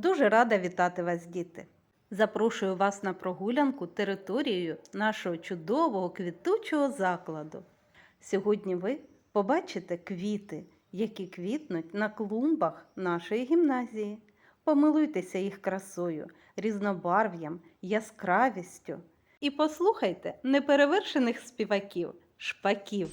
Дуже рада вітати вас, діти. Запрошую вас на прогулянку територією нашого чудового квітучого закладу. Сьогодні ви побачите квіти, які квітнуть на клумбах нашої гімназії. Помилуйтеся їх красою, різнобарв'ям, яскравістю. І послухайте неперевершених співаків, шпаків.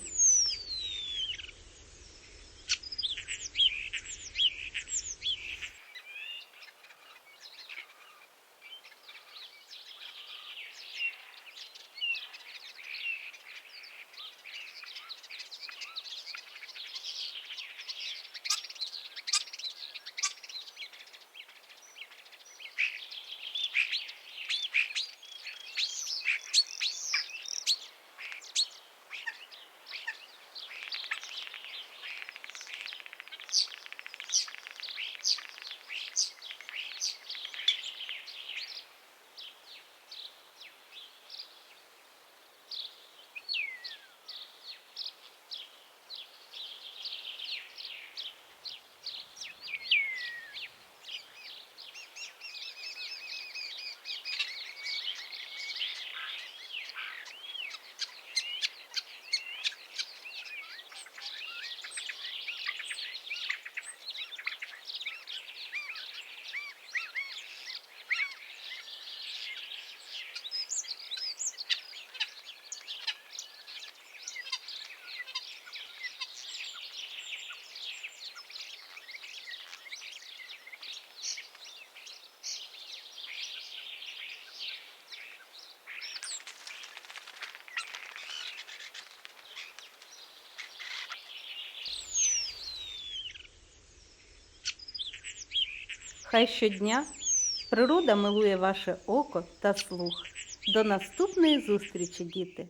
Хай щодня природа милує ваше око та слух. До наступної зустрічі, діти!